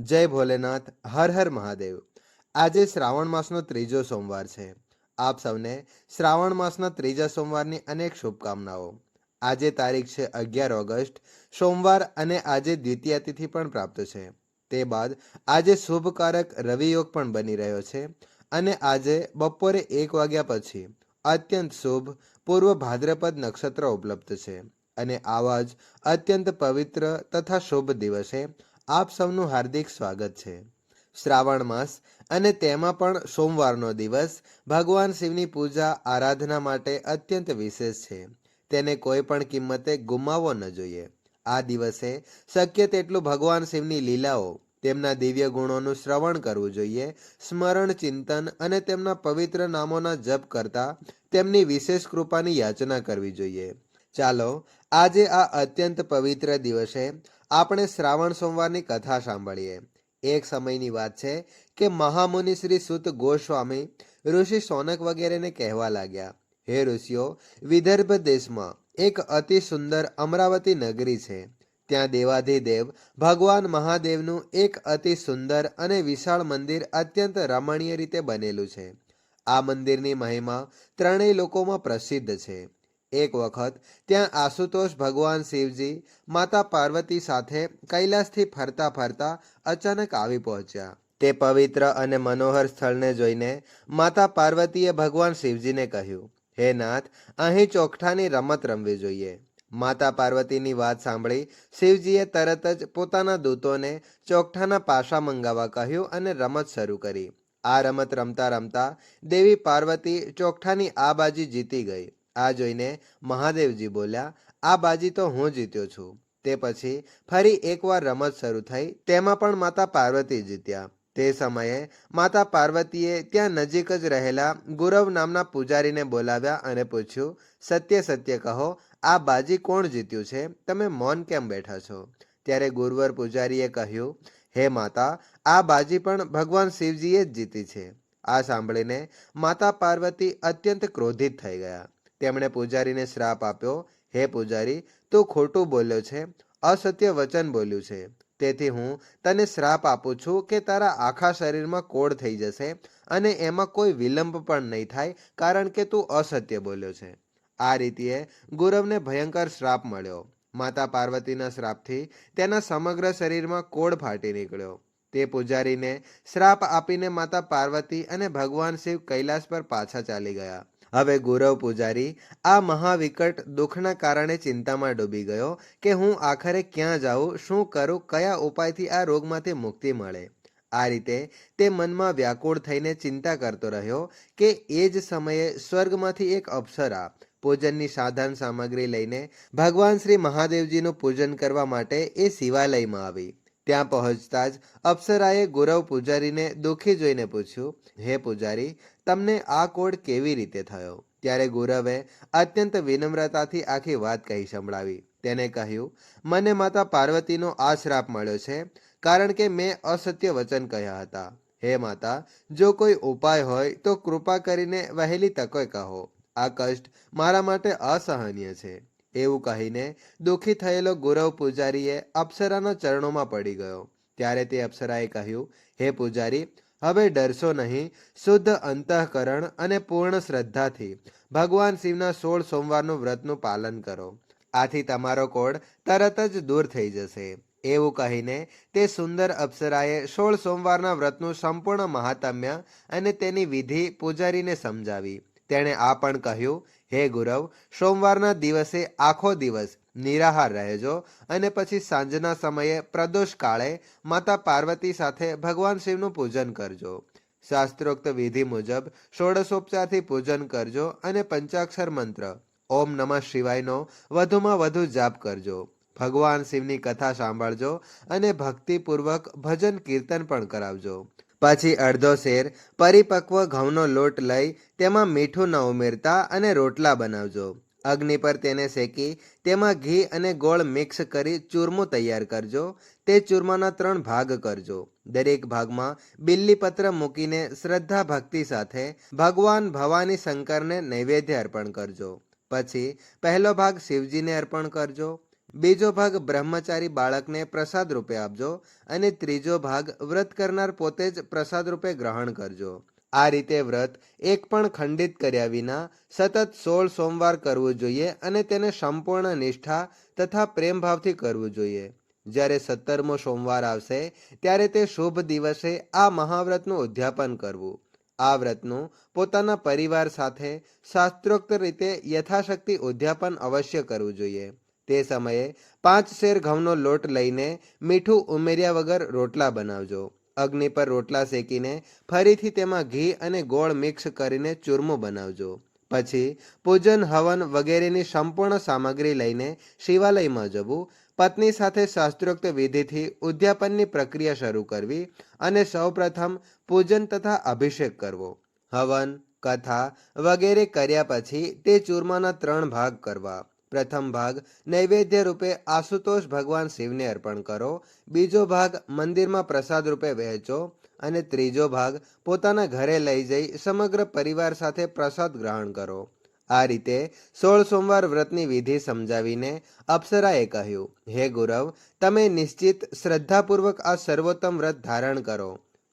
જય ભોલેનાથ, હર હર મહાદેવ. આજે શ્રાવણ માસનો ત્રીજો સોમવાર છે. આપ સૌને શ્રાવણ માસના ત્રીજા સોમવારની અનેક શુભકામનાઓ. આજે તારીખ છે અગિયાર ઓગસ્ટ, સોમવાર અને આજે દ્વિતીય તિથિ પણ પ્રાપ્ત છે. તે બાદ આજે શુભકારક રવિ યોગ પણ બની રહ્યો છે અને આજે બપોરે એક વાગ્યા પછી અત્યંત શુભ પૂર્વ ભાદ્રપદ નક્ષત્ર ઉપલબ્ધ છે. અને આવા જ અત્યંત પવિત્ર તથા શુભ દિવસે આપ સૌનું હાર્દિક સ્વાગત છે. શ્રાવણ માસ અને તેમાં પણ સોમવારનો દિવસ ભગવાન શિવની પૂજા, આરાધના માટે અત્યંત વિશેષ છે. તેને કોઈ પણ કિંમતે ગુમાવવો ન જોઈએ. આ દિવસે શક્ય તેટલું ભગવાન શિવની લીલાઓ, તેમના દિવ્ય ગુણોનું શ્રવણ કરવું જોઈએ, સ્મરણ, ચિંતન અને તેમના પવિત્ર નામોના જપ કરતા તેમની વિશેષ કૃપાની યાચના કરવી જોઈએ. ચાલો, આજે આ અત્યંત પવિત્ર દિવસે આપણે શ્રાવણ સોમવારની કથા સાંભળીએ. એક સમયની વાત છે કે મહામુનિ શ્રી સુત ગોસ્વામી ઋષિ સોનક વગેરેને કહેવા લાગ્યા. હે ઋષિઓ, વિદર્ભ દેશમાં એક અતિ સુંદર અમરાવતી નગરી છે. ત્યાં દેવાધિદેવ ભગવાન મહાદેવનું એક અતિ સુંદર અને વિશાળ મંદિર અત્યંત રમણીય રીતે બનેલું છે. આ મંદિરની મહિમા ત્રણેય લોકોમાં પ્રસિદ્ધ છે. એક વખત ત્યાં આશુતોષ ભગવાન શિવજી, માતા પાર્વતી સાથે કૈલાસથી ફરતા ફરતા અચાનક આવી પહોંચ્યા. તે પવિત્ર અને મનોહર સ્થળને જોઈને માતા પાર્વતીએ ભગવાન શિવજીને કહ્યું, હે નાથ, અહીં ચોકઠાની રમત રમવી જોઈએ. માતા પાર્વતીની વાત સાંભળી શિવજીએ તરત જ પોતાના દૂતોને ચોકઠાના પાસા મંગાવવા કહ્યું અને રમત શરૂ કરી. આ રમત રમતા રમતા દેવી પાર્વતી ચોકઠાની આ બાજી જીતી ગઈ. આ જોઈને મહાદેવજી બોલ્યા, આ બાજી તો હું જીત્યો છું. તે પછી ફરી એકવાર રમત શરૂ થઈ, તેમાં પણ માતા પાર્વતી જીત્યા. તે સમયે માતા પાર્વતીએ ત્યાં નજીક જ રહેલા ગુરવ નામના પૂજારીને બોલાવ્યા અને પૂછ્યું, સત્ય સત્ય કહો, આ બાજી કોણ જીત્યું છે? તમે મૌન કેમ બેઠા છો? ત્યારે ગુરુવર પૂજારીએ કહ્યું, હે માતા, આ બાજી પણ ભગવાન શિવજીએ જ જીતી છે. આ સાંભળીને માતા પાર્વતી અત્યંત ક્રોધિત થઈ ગયા. તેમણે પૂજારીને શ્રાપ આપ્યો, હે પૂજારી, તું ખોટું બોલ્યો છે, અસત્ય વચન બોલ્યું છે. તેથી હું તને શ્રાપ આપું છું કે તારા આખા શરીરમાં કોડ થઈ જશે અને એમાં કોઈ વિલંબ પણ નહીં થાય કારણ કે તું અસત્ય બોલ્યો છે. આ રીતે ગુરવને ભયંકર શ્રાપ મળ્યો. માતા પાર્વતીના શ્રાપથી તેના સમગ્ર શરીરમાં કોડ ફાટી નીકળ્યો. તે પૂજારીને શ્રાપ આપીને માતા પાર્વતી અને ભગવાન શિવ કૈલાસ પર પાછા ચાલી ગયા. હવે ગૌરવ પૂજારી, આ મહાવિકટ દુઃખના કારણે ચિંતામાં ડૂબી ગયો કે હું આખરે ક્યાં જાઉં, શું કરું, કયા ઉપાયથી આ રોગમાંથી મુક્તિ મળે? આ રીતે તે મનમાં વ્યાકુળ થઈને ચિંતા કરતો રહ્યો કે એ જ સમયે સ્વર્ગમાંથી એક અપ્સરા, પૂજનની સાધન સામગ્રી લઈને ભગવાન શ્રી મહાદેવજીનું પૂજન કરવા માટે એ શિવાલયમાં આવી. ત્યાં પહોંચતા જ અપ્સરાએ ગુરવ પૂજારીને દુઃખી જોઈને પૂછ્યું, હે પૂજારી, તમને આ કોડ કેવી રીતે થયો? ત્યારે ગુરવે અત્યંત વિનમ્રતાથી આખી વાત કહી સંભળાવી. તેને કહ્યું, મને માતા પાર્વતીનો આ શ્રાપ મળ્યો છે, કારણ કે મેં અસત્ય વચન કહ્યા હતા. હે માતા, જો કોઈ ઉપાય હોય તો કૃપા કરીને વહેલી તકે કહો. આ કષ્ટ મારા માટે અસહનીય છે. એવું કહીને દુઃખી થયેલો ગુરવ પૂજારીએ અપ્સરાના ચરણોમાં પડી ગયો. ત્યારે તે અપ્સરાએ કહ્યું, હે પૂજારી, હવે ડરશો નહીં, શુદ્ધ અંતઃકરણ અને પૂર્ણ શ્રદ્ધાથી ભગવાન શિવના સોળ સોમવારનું વ્રતનું પાલન કરો. આથી તમારો કોડ તરત જ દૂર થઈ જશે. એવું કહીને તે સુંદર અપ્સરાએ સોળ સોમવારના વ્રતનું સંપૂર્ણ મહાત્મ્ય અને તેની વિધિ પૂજારીને સમજાવી. તેણે આ પણ કહ્યું હે ગુરવ, સોમવારના દિવસે આખો દિવસ નિરાહાર રહેજો અને પછી સાંજના સમયે પ્રદોષ કાળે માતા પાર્વતી સાથે ભગવાન શિવનું પૂજન કરજો. શાસ્ત્રોક્ત વિધિ મુજબ ષોડશોપચારથી પૂજન કરજો અને પંચાક્ષર મંત્ર, ઓમ નમઃ શિવાયનો વધુમાં વધુ જાપ કરજો. ભગવાન શિવની કથા સાંભળજો અને ભક્તિપૂર્વક ભજન કીર્તન પણ કરાવજો. પછી અડધો શેર પરિપક્વ ઘઉંનો લોટ લઈ તેમાં મીઠું ન ઉમેરતા અને રોટલા બનાવજો. અગ્નિ પર તેને શેકી તેમાં ઘી અને ગોળ મિક્સ કરી ચૂરમું તૈયાર કરજો. તે ચૂરમાના ત્રણ ભાગ કરજો. દરેક ભાગમાં બિલ્લીપત્ર મૂકીને શ્રદ્ધા ભક્તિ સાથે ભગવાન ભવાની શંકરને નૈવેદ્ય અર્પણ કરજો. પછી પહેલો ભાગ શિવજીને અર્પણ કરજો. બીજો ભાગ બ્રહ્મચારી બાળકને પ્રસાદ રૂપે આપજો અને ત્રીજો ભાગ વ્રત કરનાર પોતે જ પ્રસાદ રૂપે ગ્રહણ કરજો. આ રીતે વ્રત એક પણ ખંડિત કર્યા વિના સતત સોળ સોમવાર કરવું જોઈએ અને તેને સંપૂર્ણ નિષ્ઠા તથા પ્રેમભાવથી કરવું જોઈએ. જ્યારે સત્તરમો સોમવાર આવશે, ત્યારે તે શુભ દિવસે આ મહાવ્રતનું ઉદ્યાપન કરવું. આ વ્રતનું પોતાના પરિવાર સાથે શાસ્ત્રોક્ત રીતે યથાશક્તિ ઉદ્યાપન અવશ્ય કરવું જોઈએ. તે સમયે પાંચ શેર ઘઉંનો લોટ લઈને મીઠું ઉમેર્યા વગર રોટલા બનાવજો. અગ્નિ પર રોટલા શેકીને ફરીથી તેમાં ઘી અને ગોળ મિક્સ કરીને ચૂરમો બનાવજો. પછી પૂજન, હવન વગેરેની સંપૂર્ણ સામગ્રી લઈને શિવાલયમાં જવું. પત્ની સાથે શાસ્ત્રોક્ત વિધિથી ઉદ્યાપનની પ્રક્રિયા શરૂ કરવી અને સૌપ્રથમ પૂજન તથા અભિષેક કરવો. હવન, કથા વગેરે કર્યા પછી તે ચૂરમાના ત્રણ ભાગ કરવા. પ્રથમ ભાગ નૈવેદ્ય રૂપે આશુતોષ ભગવાન શિવને અર્પણ કરો. બીજો ભાગ મંદિરમાં પ્રસાદ રૂપે વહેંચો અને ત્રીજો ભાગ પોતાના ઘરે લઈ જઈ સમગ્ર પરિવાર સાથે પ્રસાદ ગ્રહણ કરો. આ રીતે સોળ સોમવાર વ્રતની વિધિ સમજાવીને અપ્સરાએ કહ્યું, હે ગુરવ, તમે નિશ્ચિત શ્રદ્ધાપૂર્વક આ સર્વોત્તમ વ્રત ધારણ કરો.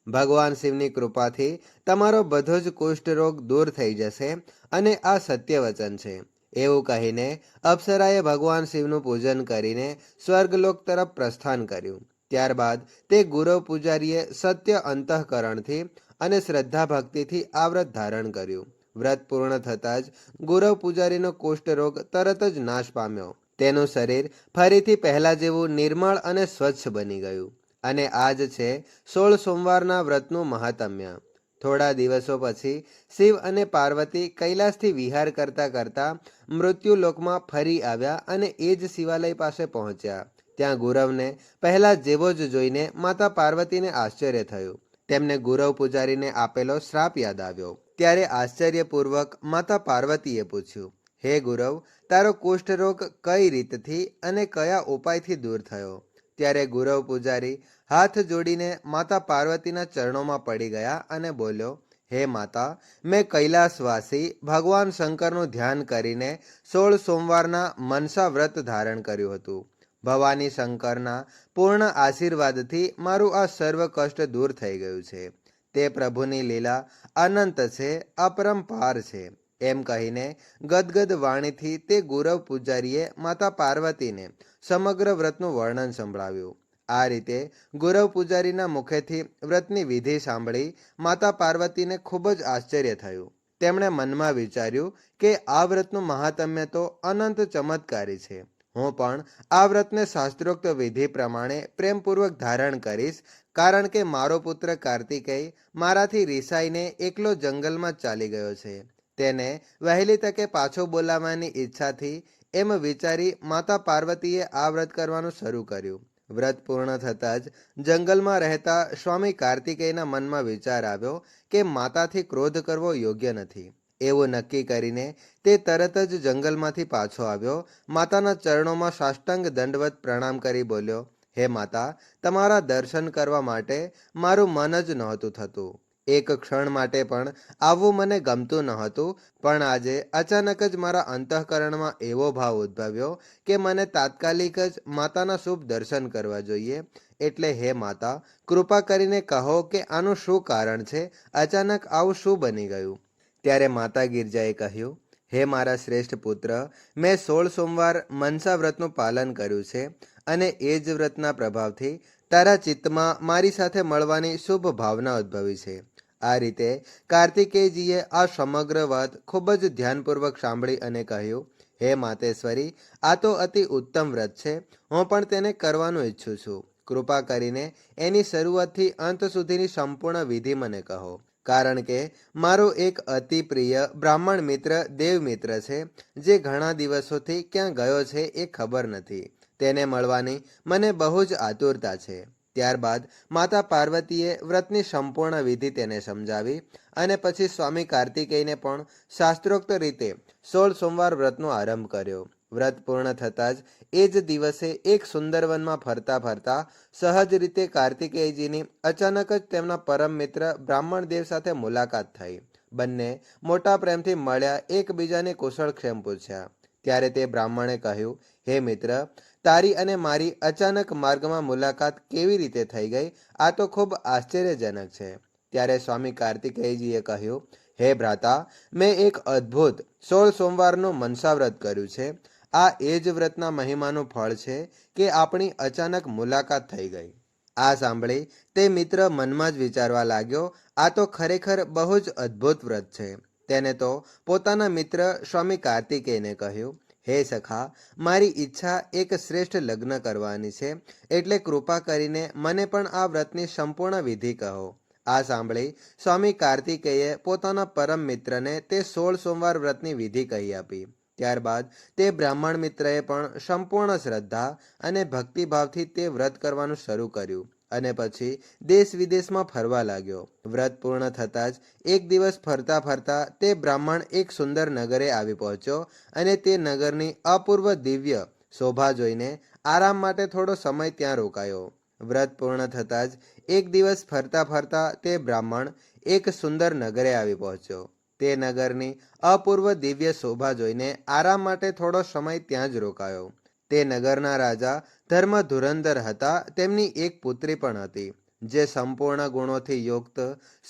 ભગવાન શિવની કૃપાથી તમારો બધો જ કુષ્ઠરોગ દૂર થઈ જશે અને આ સત્ય વચન છે. એવું કહીને અપ્સરાએ ભગવાન શિવનું પૂજન કરીને સ્વર્ગલોક તરફ પ્રસ્થાન કર્યું. ત્યારબાદ તે ગુરવ પૂજારીએ સત્ય અંતઃકરણથી અને શ્રદ્ધા ભક્તિથી આ વ્રત ધારણ કર્યું. વ્રત પૂર્ણ થતાં જ ગુરવ પૂજારીનો કુષ્ઠરોગ તરત જ નાશ પામ્યો. તેનું શરીર ફરીથી પહેલા જેવું નિર્મળ અને સ્વચ્છ બની ગયું. અને આજ છે સોળ સોમવારના વ્રતનું મહાત્મ્ય. થોડા દિવસો પછી શિવ અને પાર્વતી કૈલાસથી વિહાર કરતા કરતા મૃત્યુલોકમાં ફરી આવ્યા અને એ જ શિવાલય પાસે પહોંચ્યા. ત્યાં ગુરવને પહેલા જેવો જ જોઈને માતા પાર્વતીને આશ્ચર્ય થયું. તેમને ગુરવ પૂજારીને આપેલો શ્રાપ યાદ આવ્યો. ત્યારે આશ્ચર્યપૂર્વક માતા પાર્વતીએ પૂછ્યું, હે ગુરવ, તારો કુષ્ઠરોગ કઈ રીતથી અને કયા ઉપાયથી દૂર થયો? ત્યારે ગુરવ પૂજારી હાથ જોડીને માતા પાર્વતીના ચરણોમાં પડી ગયા અને બોલ્યો, હે માતા, મેં કૈલાસવાસી ભગવાન શંકરનું ધ્યાન કરીને સોળ સોમવારના મનસા વ્રત ધારણ કર્યું હતું. ભવાની શંકરના પૂર્ણ આશીર્વાદથી મારું આ સર્વ કષ્ટ દૂર થઈ ગયું છે. તે પ્રભુની લીલા અનંત છે, અપરંપાર છે. એમ કહીને ગદગદ વાણીથી તે ગુરવ પૂજારીએ માતા પાર્વતીને સમગ્ર વ્રતનું વર્ણન સંભળાવ્યું. આ રીતે ગુરવ પૂજારીના મુખેથી વ્રતની વિધિ સાંભળી માતા પાર્વતીને ખૂબ જ આશ્ચર્ય થયું. તેમણે મનમાં વિચાર્યું કે આ વ્રતનું મહાત્મ્ય તો અનંત ચમત્કારી છે. હું પણ આ વ્રતને શાસ્ત્રોક્ત વિધિ પ્રમાણે પ્રેમપૂર્વક ધારણ કરીશ કારણ કે મારો પુત્ર કાર્તિકેય મારાથી રિસાઈને એકલો જંગલમાં ચાલી ગયો છે. તેને વહેલી તકે પાછો બોલાવવાની ઈચ્છાથી એમ વિચારી માતા પાર્વતીએ આ વ્રત કરવાનું શરૂ કર્યું. વ્રત પૂર્ણ થતાં જ જંગલમાં રહેતા સ્વામી કાર્તિકેયના મનમાં વિચાર આવ્યો કે માતાથી ક્રોધ કરવો યોગ્ય નથી. એવું નક્કી કરીને તે તરત જ જંગલમાંથી પાછો આવ્યો. માતાના ચરણોમાં સાષ્ટાંગ દંડવત પ્રણામ કરી બોલ્યો, હે માતા, તમારા દર્શન કરવા માટે મારું મન જ નહોતું થતું. એક ક્ષણ માટે પણ આવવું મને ગમતું ન હતું. પણ આજે અચાનક જ મારા અંતઃકરણમાં એવો ભાવ ઉદ્ભવ્યો કે મને તાત્કાલિક જ માતાના શુભ દર્શન કરવા જોઈએ. એટલે હે માતા, કૃપા કરીને કહો કે આનું શું કારણ છે? અચાનક આવું શું બની ગયું? ત્યારે માતા ગિરજાએ કહ્યું, હે મારા શ્રેષ્ઠ પુત્ર, મેં સોળ સોમવાર મનસા વ્રતનું પાલન કર્યું છે અને એ જ વ્રતના પ્રભાવથી તારા ચિત્તમાં મારી સાથે મળવાની શુભ ભાવના ઉદ્ભવી છે. આ રીતે કાર્તિકેયજીએ આ સમગ્ર વાત ખૂબ જ ધ્યાનપૂર્વક સાંભળી અને કહ્યું, હે માતેશ્વરી, આ તો અતિ ઉત્તમ વ્રત છે. હું પણ તેને કરવાનું ઈચ્છું છું. કૃપા કરીને એની શરૂઆતથી અંત સુધીની સંપૂર્ણ વિધિ મને કહો. કારણ કે મારો એક અતિ પ્રિય બ્રાહ્મણ મિત્ર દેવ મિત્ર છે, જે ઘણા દિવસોથી ક્યાં ગયો છે એ ખબર નથી. તેને મળવાની મને બહુ જ આતુરતા છે. ત્યારબાદ માતા પાર્વતીએ વ્રતની સંપૂર્ણ વિધિ તેને સમજાવી અને પછી સ્વામી કાર્તિકેયને પણ શાસ્ત્રોક્ત રીતે સોળ સોમવાર વ્રતનો આરંભ કર્યો. વ્રત પૂર્ણ થતાં જ એ જ દિવસે એક સુંદરવનમાં ફરતા ફરતા સહજ રીતે કાર્તિકેયજીની અચાનક જ તેમના પરમ મિત્ર બ્રાહ્મણ દેવ સાથે મુલાકાત થઈ. બંને મોટા પ્રેમથી મળ્યા, એકબીજાને કુશળક્ષેમ પૂછ્યા. ત્યારે તે બ્રાહ્મણે કહ્યું, હે મિત્ર તારી અને મારી અચાનક માર્ગમાં મુલાકાત કેવી રીતે થઈ ગઈ, આ તો ખૂબ આશ્ચર્યજનક છે. ત્યારે સ્વામી કાર્તિકેયજીએ કહ્યું, હે ભ્રાતા, મેં એક અદ્ભુત સોળ સોમવારનું મનસા વ્રત કર્યું છે. આ એ જ વ્રતના મહિમાનું ફળ છે કે આપણી અચાનક મુલાકાત થઈ ગઈ. આ સાંભળી તે મિત્ર મનમાં જ વિચારવા લાગ્યો, આ તો ખરેખર બહુ જ અદ્ભુત વ્રત છે. તેને તો પોતાના મિત્ર સ્વામી કાર્તિકેયને કહ્યું હે સખા, મારી ઈચ્છા એક શ્રેષ્ઠ લગ્ન કરવાની છે, એટલે કૃપા કરીને મને પણ આ વ્રતની સંપૂર્ણ વિધિ કહો. આ સાંભળી સ્વામી કાર્તિકેયે પોતાના પરમ મિત્રને તે સોળ સોમવાર વ્રતની વિધિ કહી આપી. ત્યારબાદ તે બ્રાહ્મણ મિત્રએ પણ સંપૂર્ણ શ્રદ્ધા અને ભક્તિભાવથી તે વ્રત કરવાનું શરૂ કર્યું. અને પછી દેશ વિદેશમાં ફરવા લાગ્યો. વ્રત પૂર્ણ થતાં જ એક દિવસ ફરતા ફરતા તે બ્રાહ્મણ એક સુંદર નગરે આવી પહોંચ્યો અને તે નગરની અપૂર્વ દિવ્ય શોભા જોઈને આરામ માટે થોડો સમય ત્યાં રોકાયો. વ્રત પૂર્ણ થતાં જ એક દિવસ ફરતા ફરતા તે બ્રાહ્મણ એક સુંદર નગરે આવી પહોંચ્યો. તે નગરની અપૂર્વ દિવ્ય શોભા જોઈને આરામ માટે થોડો સમય ત્યાં જ રોકાયો. તે નગરના રાજા ધર્મ ધુરંધર હતા. તેમની એક પુત્રી પણ હતી, જે સંપૂર્ણ ગુણોથી યુક્ત,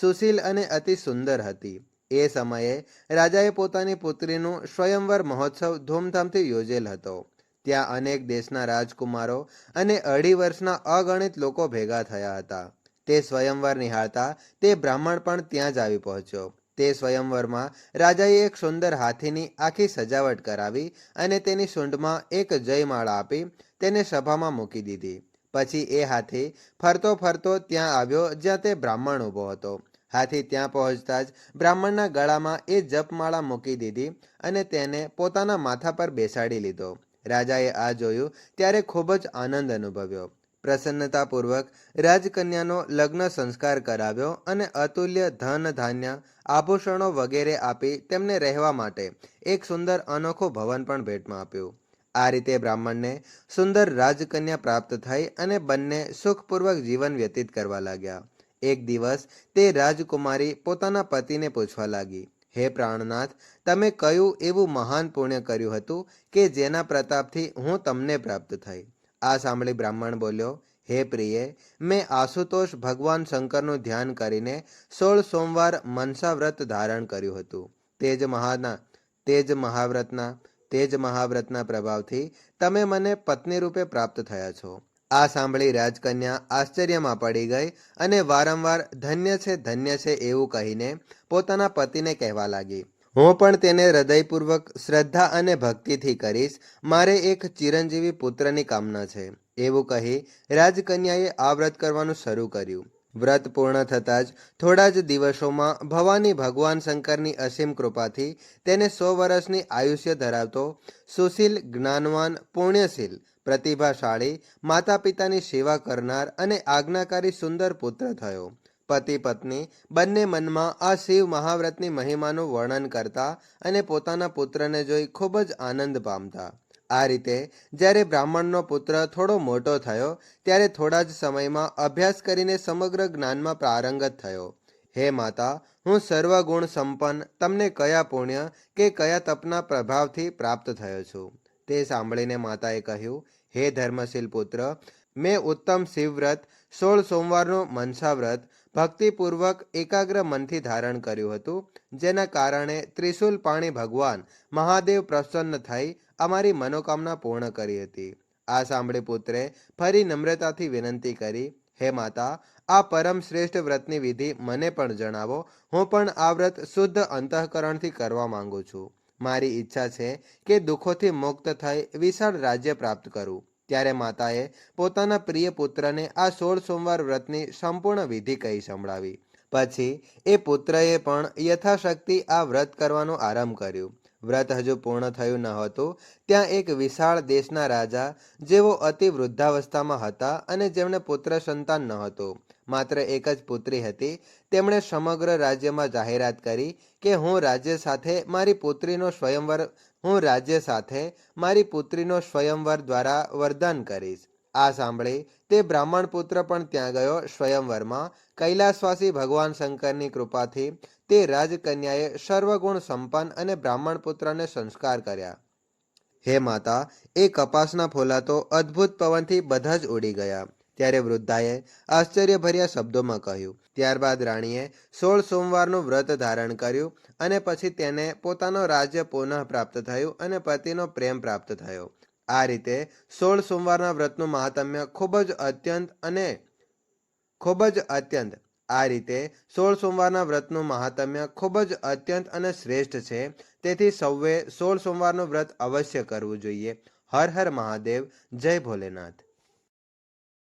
સુશીલ અને અતિ સુંદર હતી. એ સમયે રાજાએ પોતાની પુત્રીનું સ્વયંવર મહોત્સવ ધૂમધામથી યોજેલ હતો. ત્યાં અનેક દેશના રાજકુમારો અને અઢી વર્ષના અગણિત લોકો ભેગા થયા હતા. તે સ્વયંવર નિહાળતા તે બ્રાહ્મણ પણ ત્યાં જ આવી પહોંચ્યો. તે સ્વયંવરમાં રાજાએ એક સુંદર હાથીની આખી સજાવટ કરાવી અને તેની સૂંઢમાં એક જયમાળા આપી તેને સભામાં મૂકી દીધી. પછી એ હાથી ફરતો ફરતો ત્યાં આવ્યો જ્યાં તે બ્રાહ્મણ ઊભો હતો. હાથી ત્યાં પહોંચતા જ બ્રાહ્મણના ગળામાં એ જપમાળા મૂકી દીધી અને તેને પોતાના માથા પર બેસાડી લીધો. રાજાએ આ જોયું ત્યારે ખૂબ જ આનંદ અનુભવ્યો. પ્રસન્નતાપૂર્વક રાજકન્યાનો લગ્ન સંસ્કાર કરાવ્યો અને અતુલ્ય ધન ધાન્ય આભૂષણો વગેરે આપી તેમને રહેવા માટે એક સુંદર અનોખો ભવન પણ ભેટમાં આપ્યું. આ રીતે બ્રાહ્મણને સુંદર રાજકન્યા પ્રાપ્ત થઈ અને બંને સુખપૂર્વક જીવન વ્યતીત કરવા લાગ્યા. એક દિવસ તે રાજકુમારી પોતાના પતિને પૂછવા લાગી, હે પ્રાણનાથ, તમે કયું એવું મહાન પુણ્ય કર્યું હતું કે જેના પ્રતાપથી હું તમને પ્રાપ્ત થઈ? આ સાંભળી બ્રાહ્મણ બોલ્યો, હે પ્રિય, મેં આશુતોષ ભગવાન શંકરનું ધ્યાન કરીને સોળ સોમવાર મનસા વ્રત ધારણ કર્યું હતું. તેજ મહાના, તેજ મહાવ્રતના તેજ મહાવ્રતના પ્રભાવથી તમે મને પત્ની રૂપે પ્રાપ્ત થયા છો. આ સાંભળી રાજકન્યા આશ્ચર્યમાં પડી ગઈ અને વારંવાર ધન્ય છે ધન્ય છે એવું કહીને પોતાના પતિને કહેવા લાગી. હું પણ તેને હૃદયપૂર્વક શ્રદ્ધા અને ભક્તિથી કરીશ. મારે એક ચિરંજીવી પુત્રની કામના છે. એવું કહી રાજકન્યાએ આ વ્રત કરવાનું શરૂ કર્યું. વ્રત પૂર્ણ થતાં જ થોડા જ દિવસોમાં ભવાની ભગવાન શંકરની અસીમ કૃપાથી તેને સો વર્ષની આયુષ્ય ધરાવતો સુશીલ, જ્ઞાનવાન, પુણ્યશીલ, પ્રતિભાશાળી માતા પિતાની સેવા કરનાર અને આજ્ઞાકારી સુંદર પુત્ર થયો. પતિ પત્ની બંને મનમાં આ શિવ મહાવ્રતની મહિમાનું વર્ણન કરતા અને પોતાના પુત્રને જોઈ ખૂબ જ આનંદ પામતા. આ રીતે જ્યારે બ્રાહ્મણનો પુત્ર થોડો મોટો થયો, ત્યારે થોડા જ સમયમાં અભ્યાસ કરીને સમગ્ર જ્ઞાનમાં પ્રારંગત થયો. હે માતા, હું સર્વગુણ સંપન્ન, તમને કયા પુણ્ય કે કયા તપના પ્રભાવથી પ્રાપ્ત થયો છું? તે સાંભળીને માતાએ કહ્યું, હે ધર્મશીલ પુત્ર, મેં ઉત્તમ શિવવ્રત, સોળ સોમવારનું મનસા વ્રત ભક્તિપૂર્વક એકાગ્ર મનથી ધારણ કર્યું હતું, જેના કારણે ત્રિશુલ પાણી ભગવાન મહાદેવ પ્રસન્ન થઈ અમારી મનોકામના પૂર્ણ કરી હતી. આ સાંભળી પુત્રે ફરી નમ્રતાથી વિનંતી કરી, હે માતા, આ પરમ શ્રેષ્ઠ વ્રતની વિધિ મને પણ જણાવો. હું પણ આ વ્રત શુદ્ધ અંતઃકરણથી કરવા માંગુ છું. મારી ઈચ્છા છે કે દુઃખોથી મુક્ત થઈ વિશાળ રાજ્ય પ્રાપ્ત કરું. ત્યારે માતાએ પોતાના પ્રિય પુત્રને આ સોળ સોમવાર વ્રતની સંપૂર્ણ વિધિ કહી સંભળાવી. પછી એ પુત્રએ પણ યથાશક્તિ આ વ્રત કરવાનો આરંભ કર્યું. વ્રત હજુ પૂર્ણ થયું ન હતું, ત્યાં એક વિશાળ દેશના રાજા જેઓ અતિ વૃદ્ધાવસ્થામાં હતા અને જેમને પુત્ર સંતાન ન હતું. માત્ર એક જ પુત્રી હતી. તેમણે સમગ્ર રાજ્યમાં જાહેરાત કરી કે, હું રાજ્ય સાથે મારી પુત્રીનો સ્વયંવર, હું રાજ્ય સાથે મારી પુત્રીનો સ્વયંવર દ્વારા વરદાન કરીશ. આ સાંભળી તે બ્રાહ્મણ પુત્ર પણ ત્યાં ગયો સ્વયંવરમાં. કૈલાસવાસી ભગવાન શંકરની કૃપાથી તે રાજકન્યાએ સર્વગુણ સંપન્ન અને બ્રાહ્મણ પુત્રને સંસ્કાર કર્યા. હે માતા, એ કપાસના ફોલા તો અદ્ભુત પવનથી બધા જ ઉડી ગયા. ત્યારે વૃદ્ધાએ આશ્ચર્યભર્યા શબ્દોમાં કહ્યું, ત્યારબાદ રાણીએ સોળ સોમવારનું વ્રત ધારણ કર્યું અને પછી તેને પોતાનો રાજ્ય પુનઃ પ્રાપ્ત થયું અને પતિનો પ્રેમ પ્રાપ્ત થયો. આ રીતે સોળ સોમવારના વ્રતનું મહાત્મ્ય ખૂબ જ અત્યંત અને ખૂબ જ અત્યંત. આ રીતે સોળ સોમવારના વ્રતનું મહાત્મ્ય ખૂબ જ અત્યંત અને શ્રેષ્ઠ છે. તેથી સૌએ સોળ સોમવારનું વ્રત અવશ્ય કરવું જોઈએ. હર હર મહાદેવ. જય ભોલેનાથ.